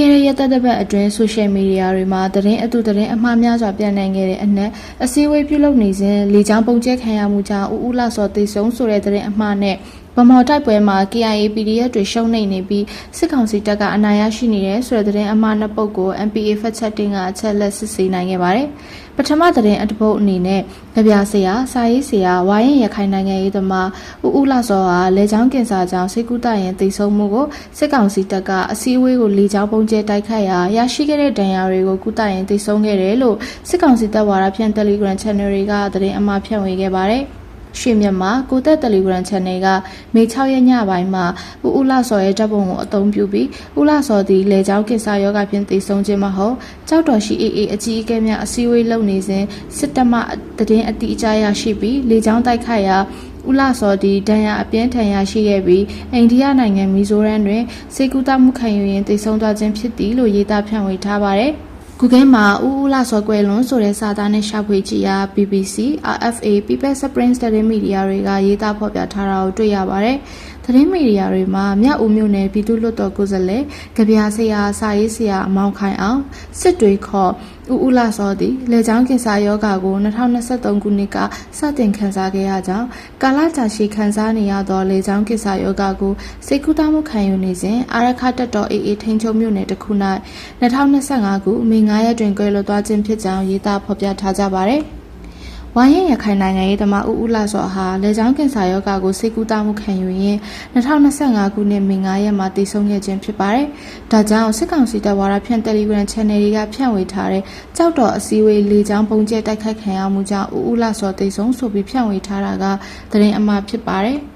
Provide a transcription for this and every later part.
ခဲ့တဲ့ရက်သက်တစ်ပတ်အတွင်းဆိုရှယ်မီဒီယာတွေမှာသတင်းအတူသတင်းအမှားများစွာပြန့်နှံ့ခဲ့တဲ့အနက်အစည်းအဝေးပြုလုပ်နေစဉ်လေကြောင်းပုံကျဲခံရမှုကြောင့်ဦးဦးလှစော်သိဆုံးဆိုတဲ့သတင်းအမှားနဲ့ဗ မော်တိုက်ပွဲမှာ KIA PDF တွေရှုံးနိမ့်နေပြီးစစ်ကောင်စီတပ်ကအနိုင်ရရှိနေတယ်ဆိုတဲ့သတင်းအမှားနှစ်ပုဒ်ကို MPA Fact Checking ကအချက်လက်စစ်ဆေးနိုင်ခဲ့ပါတယ်။ပထမသတင်းအတပုတ်အနေနဲ့ကြပြဆရာစာရေးဆရာဝါရင်ရခိုင်နိုင်ငံရေးသမားဦးဦးလှစောဟာလေကြောင်းကင်ဆာကြောင့်စိတ်ကူးတရင်သိဆုံးမှုကိုစစ်ကောင်စီတပ်ကအစည်းအဝေးကိုလေကြောင်းပုံကျဲတိုက်ခိုက်ရာရရှိခဲ့တဲ့ဒဏ်ရာတွေကိုကုသရင်သိဆုံးခဲ့တယ်လို့စစ်ကောင်စီတပ်ဝါဒဖြန့် Telegram Channel တွေကသတင်းအမှားဖြန့်ဝေခဲ့ပါတယ်။ ရွှေမြန်မာကိုသက် Telegram Channel ကမေ6ရက်ညပိုင်းမှာဦးဦးလာစော်ရဲ့ဓာတ်ပုံကိုအသုံးပြုပြီးဦးလာစော်သည်လေကြောင်းကင်ဆာရောဂါဖြင့်သေဆုံးခြင်းမဟုတ်ကြောက်တော်ရှိအေးအေးအကြီးအကဲများအစည်းအဝေးလုပ်နေစဉ်စစ်တပ်မှတည်င်းအတိအကျရရှိပြီးလေကြောင်းတိုက်ခိုက်ရာဦးလာစော်ဒီဒဏ်ရာအပြင်းထန်ရရှိခဲ့ပြီးအိန္ဒိယနိုင်ငံမီဇိုရမ်တွင်စေကူတာမှုခံယူရင်းတိတ်ဆုံးသွားခြင်းဖြစ်သည်လို့ရေးသားဖြန့်ဝေထားပါတယ်။ Google မှာဦးဦးလာစောကွယ်လွန်ဆိုတဲ့စာသားနဲ့ရှာဖွေကြည့်ရာ BBC, RFA, People Springs သတင်းမီဒီယာတွေကရေးသားဖော်ပြထားတာကိုတွေ့ရပါတယ်။ သတင်းမီဒီယာတွေမှာမြောက်ဦးမြို့နယ်ပြည်သူ့လွှတ်တော်ကိုယ်စားလှယ်ကြပြဆရာစာရေးဆရာအမောင်ခိုင်အောင်စစ်တွေခေါ်ဦးဦးလာစောသည်လေကြောင်းကင်ဆာယောဂါကို2023ခုနှစ်ကစတင်ခံစားခဲ့ရကြောင်းကာလကြာရှည်ခံစားနေရသောလေကြောင်းကင်ဆာယောဂါကိုစိတ်ကူးတာမှုခံယူနေစဉ်အာရခတက်တော်အေးအေးထိန်ချုံမြို့နယ်တစ်ခု၌2025ခုမေ9ရက်တွင်ကွယ်လွတ်သွားခြင်းဖြစ်ကြောင်းရေးသားဖော်ပြထားကြပါသည် ဝိုင်းရင်ရခိုင်နိုင်ငံရေးသမားဦးဦးလာစောဟာလေကြောင်းကင်ဆာရောဂါကိုစိတ်ကူးတာမှုခံယူရင်း2025ခုနှစ်မေ9ရက်မှာတည်ဆုံခဲ့ခြင်းဖြစ်ပါတယ်။ဒါကြောင့်စစ်ကောင်စီတပ်ဝါဒဖြန့် Telegram Channel တွေကဖြန့်ဝေထားတဲ့ကြောက်တော်အစည်းအဝေးလေကြောင်းပုံကျဲတိုက်ခိုက်ခံရမှုကြောင့်ဦးဦးလာစောတည်ဆုံဆိုပြီးဖြန့်ဝေထားတာကသတင်းအမှားဖြစ်ပါတယ်။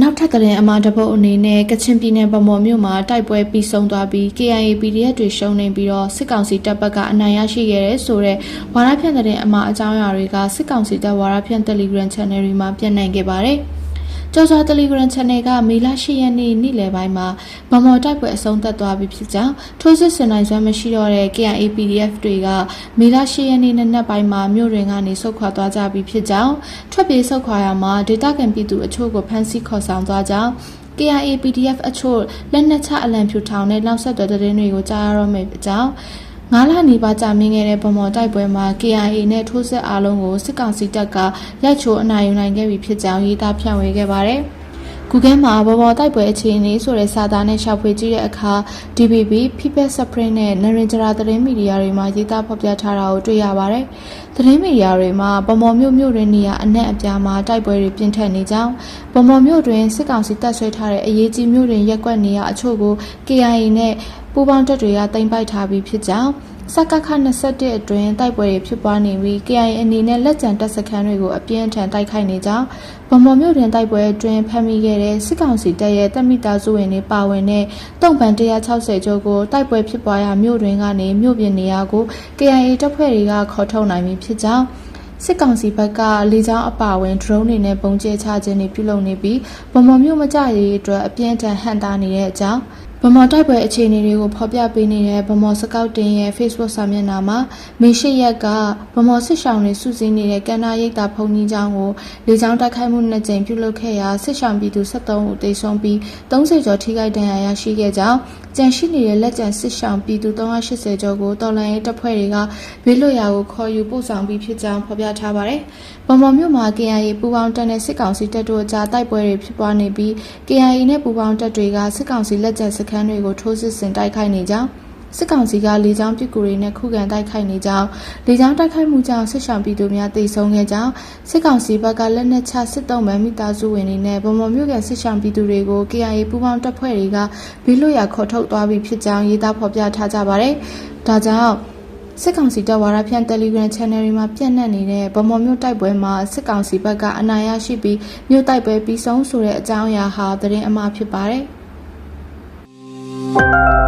နောက်ထပ်သတင်းအမှားတစ်ပုဒ်အနေနဲ့ကချင်ပြည်နယ်ဗမော်မြို့မှာတိုက်ပွဲပြီးဆုံးသွားပြီး KIA PDF တွေရှုံးနေပြီးတော့စစ်ကောင်စီတပ်ဘက်ကအနိုင်ရရှိခဲ့တဲ့ဆိုတော့ဝါရဖြန့်တဲ့အမှားအကြောင်းအရာတွေကစစ်ကောင်စီတပ်ဝါရဖြန့် Telegram Channel တွေမှာပြန့်နှံ့ခဲ့ပါတယ်။ ကျော်စွာ Telegram Channel ကမေလ10ရက်နေ့နေ့လယ်ပိုင်းမှာမမော်တိုက်ပွဲအဆုံးသတ်သွားပြီဖြစ်ကြောင်းထိုးစစ်ဆင်နိုင်စွမ်းမရှိတော့တဲ့ KIA PDF တွေကမေလ10ရက်နေ့နနက်ပိုင်းမှာမြို့တွင်ကနေဆုတ်ခွာသွားကြပြီဖြစ်ကြောင်းထွက်ပြေးဆုတ်ခွာရမှာဒေတာကန်ပြည်သူအချို့ကိုဖမ်းဆီးခေါ်ဆောင်သွားကြောင်း KIA PDF အချို့လက်နက်ချအလံဖြူထောင်တဲ့နောက်ဆက်တွဲသတင်းတွေကိုကြားရတော့မယ်အကြောင်း ငါးလနီးပါးကြာမြင့်ခဲ့တဲ့ဗမော်တိုက်ပွဲမှာ KIA နဲ့ထိုးစစ်အားလုံးကိုစစ်ကောင်စီတပ်ကရိုက်ချိုးအနိုင်ယူနိုင်ခဲ့ပြီဖြစ်ကြောင်းရေးသားဖြန့်ဝေခဲ့ပါတယ်။ Google မှာဗမော်တိုက်ပွဲအခြေအနေဆိုတဲ့စာသားနဲ့ရှာဖွေကြည့်တဲ့အခါ DBB, People Spring နဲ့ Narendra သတင်းမီဒီယာတွေမှာရေးသားဖော်ပြထားတာကိုတွေ့ရပါတယ်။ သတင်းမီဒီယာတွေမှာဗမော်မြို့မြို့တွင်နေရာအနှံ့အပြားမှာတိုက်ပွဲတွေပြင်းထန်နေကြောင်းဗမော်မြို့တွင်စစ်ကောင်စီတပ်ဆွဲထားတဲ့အရေးကြီးမြို့တွင်ရက်ကွက်နေရာအချို့ကို KIA နဲ့ပူးပေါင်းတပ်တွေကတင်ပိုက်ထားပြီးဖြစ်ကြောင်း စကခ21အတွင်းတိုက်ပွဲတွေဖြစ်ပွားနေပြီး KIA အနေနဲ့လက်ကျန်တပ်စခန်းတွေကိုအပြင်းထန်တိုက်ခိုက်နေကြောင်းဗမော်မြို့တွင်တိုက်ပွဲအတွင်းဖမ်းမိခဲ့တဲ့စစ်ကောင်စီတပ်ရဲ့တပ်မိသားစုဝင်တွေပါဝင်တဲ့တုံ့ပန်160ကျော်ကိုတိုက်ပွဲဖြစ်ပွားရာမြို့တွင်ကနေမြို့ပြင်နေရာကို KIA တပ်ဖွဲ့တွေကခေါ်ထုတ်နိုင်ပြီဖြစ်ကြောင်းစစ်ကောင်စီဘက်ကလေကြောင်းအပါဝင် drone တွေနဲ့ပုံကျဲချခြင်းတွေပြုလုပ်နေပြီးဗမော်မြို့မကြရေးအတွက်အပြင်းထန်ဟန်တာနေတဲ့အကြောင်းဗမော်တိုက်ပွဲအခြေအနေတွေကိုဖော်ပြပေးနေတဲ့ဗမော်စကောက်တင်ရဲ့ Facebook စာမျက်နှာမှာမေရှိရက်ကဗမော်စစ်ဆောင်တွေစုစည်းနေတဲ့ကန္နာရိပ်သာဖုန်ကြီးကျောင်းကိုလေကြောင်းတိုက်ခိုက်မှုနှစ်ကြိမ်ပြုလုပ်ခဲ့ရာစစ်ဆောင်ပြည်သူ73ဦးသေဆုံးပြီး30ကျော်ထိခိုက်ဒဏ်ရာရရှိခဲ့ကြောင်း ကြန့်ရှိနေတဲ့လက်ကျန်စစ်ဆောင်ပြည်သူ380ကျော်ကိုတော်လန်ရေးတပ်ဖွဲ့တွေကဘေးလွတ်ရာကိုခေါ်ယူပို့ဆောင်ပြီးဖြစ်ကြောင်းဖော်ပြထားပါတယ်။ဗမော်မြို့မှာ KIA ပူးပေါင်းတပ်နဲ့စစ်ကောင်စီတပ်တို့အကြားတိုက်ပွဲတွေဖြစ်ပွားနေပြီး KIA နဲ့ပူးပေါင်းတပ်တွေကစစ်ကောင်စီလက်ကျန်စခန်းတွေကိုထိုးစစ်ဆင်တိုက်ခိုက်နေကြောင်း စစ်ကောင်စီကလေကြောင်းပစ်ကူတွေနဲ့ခုခံတိုက်ခိုက်နေကြောင်းလေကြောင်းတိုက်ခိုက်မှုကြောင့်စစ်ဆောင်ပြည်သူများတိတ်ဆုံးခဲ့ကြောင်းစစ်ကောင်စီဘက်ကလက်နက်ချစစ်တုံးမှမိသားစုဝင်တွေနဲ့ဗမော်မြို့ကစစ်ဆောင်ပြည်သူတွေကို KIA ပူးပေါင်းတပ်ဖွဲ့တွေကဘေးလွတ်ရာခေါ်ထုတ်သွားပြီးဖြစ်ကြောင်းရေးသားဖော်ပြထားကြပါတယ်။ဒါကြောင့်စစ်ကောင်စီတပ်ဝါရဖြန့် Telegram Channel တွေမှာပြန့်နှံ့နေတဲ့ဗမော်မြို့တိုက်ပွဲမှာစစ်ကောင်စီဘက်ကအနိုင်ရရှိပြီးမြို့တိုက်ပွဲပြီးဆုံးဆိုတဲ့အကြောင်းအရာဟာသတင်းအမှားဖြစ်ပါတယ်။